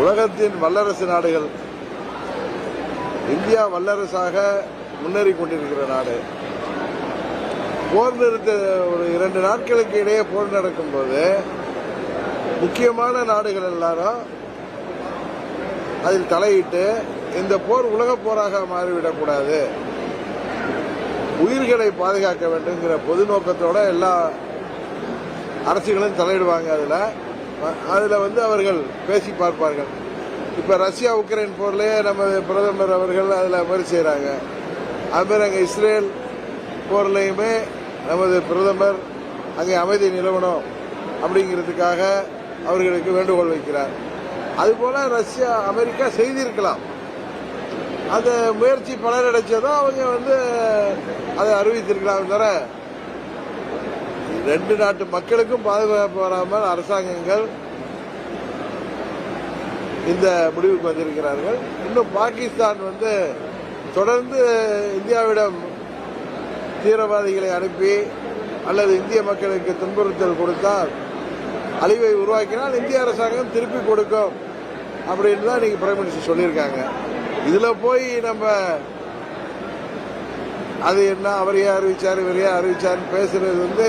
உலகத்தின் வல்லரசு நாடுகள். இந்தியா வல்லரசாக முன்னேறி கொண்டிருக்கிற நாடு. போர் நிறுத்த ஒரு இரண்டு நாட்களுக்கு இடையே போர் நடக்கும்போது முக்கியமான நாடுகள் எல்லாரும் அதில் தலையிட்டு இந்த போர் உலக போராக மாறிவிடக்கூடாது உயிர்களை பாதுகாக்க வேண்டுங்கிற பொது நோக்கத்தோட எல்லா அரசுகளும் தலையிடுவாங்க அதில். அதில் வந்து அவர்கள் பேசி பார்ப்பார்கள். இப்போ ரஷ்யா உக்ரைன் போர்லேயே நம்ம பிரதமர் அவர்கள் அதில் மாதிரி செய்கிறாங்க அதுமாதிரி அங்கே இஸ்ரேல் போர்லேயுமே நமது பிரதமர் அங்கே அமைதி நிலவணும் அப்படிங்கிறதுக்காக அவர்களுக்கு வேண்டுகோள் வைக்கிறார். அதுபோல் ரஷ்யா அமெரிக்கா செய்திருக்கலாம். அந்த முயற்சி பலனடைச்சதோ அவங்க வந்து அதை அறிவித்திருக்கலாம் தவிர ரெண்டு நாட்டு மக்களுக்கும் பாதுகாப்பு வராமல் அரசாங்கங்கள் இந்த முடிவுக்கு வந்திருக்கிறார்கள். இன்னும் பாகிஸ்தான் வந்து தொடர்ந்து இந்தியாவிடம் தீவிரவாதிகளை அனுப்பி அல்லது இந்திய மக்களுக்கு துன்புறுத்தல் கொடுத்தால் அழிவை உருவாக்கினால் இந்திய அரசாங்கம் திருப்பி கொடுக்கும் அப்படின்னு தான் நீங்க பிரைம் மினிஸ்டர் சொல்லியிருக்காங்க. இதுல போய் நம்ம அது என்ன அவரையே அறிவிச்சார் இவரையே அறிவிச்சார்னு பேசுறது வந்து